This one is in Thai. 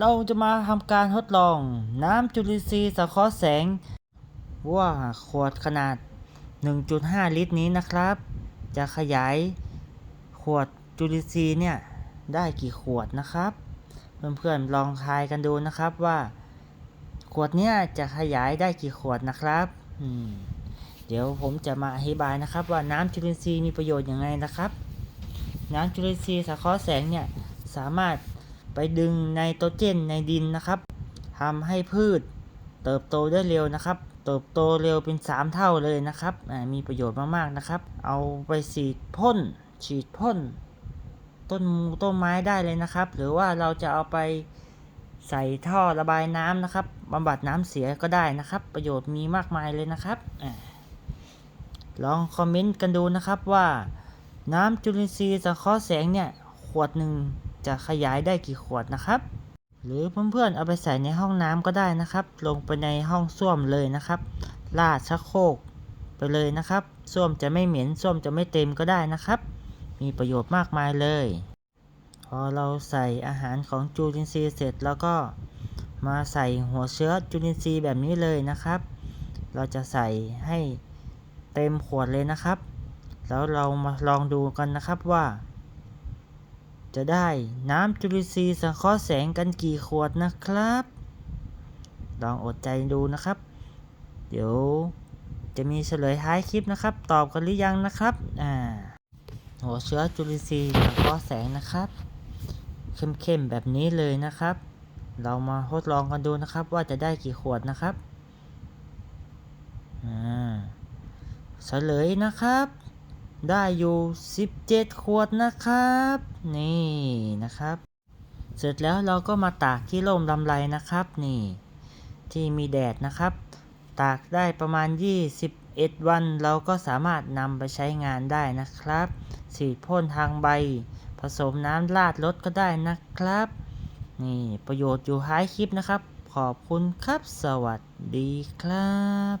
เราจะมาทำการทดลองน้ำจุลินทรีย์สังเคราะห์แสง ว่าขวดขนาด 1.5 ลิตรนี้นะครับ จะขยายขวดจุลินทรีย์เนี่ยได้กี่ขวดนะครับ เพื่อนๆลองทายกันดูนะครับว่า ขวดเนี่ยจะขยายได้กี่ขวดนะครับเดี๋ยวผมจะมาอธิบายนะครับ ว่าน้ำจุลินทรีย์มีประโยชน์ยังไงนะครับ น้ำจุลินทรีย์สังเคราะห์แสงเนี่ยสามารถ ไปดึงไนโตรเจนในดินนะครับทำให้พืชเติบโตได้เร็วนะครับ เติบโตเร็วเป็น 3 เท่าเลยนะครับ มีประโยชน์มากๆนะครับ เอาไปฉีดพ่น ฉีดพ่น ต้นมูต้นไม้ได้เลยนะครับ หรือว่าเราจะเอาไปใส่ท่อระบายน้ำนะครับบำบัดน้ำเสียก็ได้นะครับ ประโยชน์มีมากมายเลยนะครับอลองคอมเมนต์กันดูนะครับว่า น้ำจุลินทรีย์สังเคราะห์แสงเนี่ย ขวดหนึ่ง จะขยายได้กี่ขวดนะครับ หรือเพื่อนๆเอาไปใส่ในห้องน้ำก็ได้นะครับ ลงไปในห้องส้วมเลยนะครับ ลาดชักโครกไปเลยนะครับส้วมจะไม่เหม็นส้วมจะไม่เต็มก็ได้นะครับ มีประโยชน์มากมายเลย พอเราใส่อาหารของจุลินทรีย์เสร็จแล้วก็มาใส่หัวเชื้อจุลินทรีย์แบบนี้เลยนะครับ เราจะใส่ให้เต็มขวดเลยนะครับ แล้วเรามาลองดูกันนะครับว่า จะได้น้ำจุลินทรีย์สังเคราะห์แสงกันกี่ขวดนะครับ ลองอดใจดูนะครับ เดี๋ยวจะมีเฉลยท้ายคลิปนะครับ ตอบกันหรือยังนะครับอ่าหัวเชื้อจุลินทรีย์สังเคราะห์แสงนะครับ เข้มๆแบบนี้เลยนะครับ เรามาทดลองกันดูนะครับว่าจะได้กี่ขวดนะครับอ่าเฉลยนะครับ ได้อยู่ 17 ขวดนะครับ นี่นะครับ เสร็จแล้วเราก็มาตากที่ร่มลำไรนะครับ นี่ ที่มีแดดนะครับ ตากได้ประมาณ 21 วัน เราก็สามารถนำไปใช้งานได้นะครับฉีดพ่นทางใบ ผสมน้ำราดรถก็ได้นะครับ นี่ประโยชน์อยู่ท้ายคลิปนะครับ ขอบคุณครับ สวัสดีครับ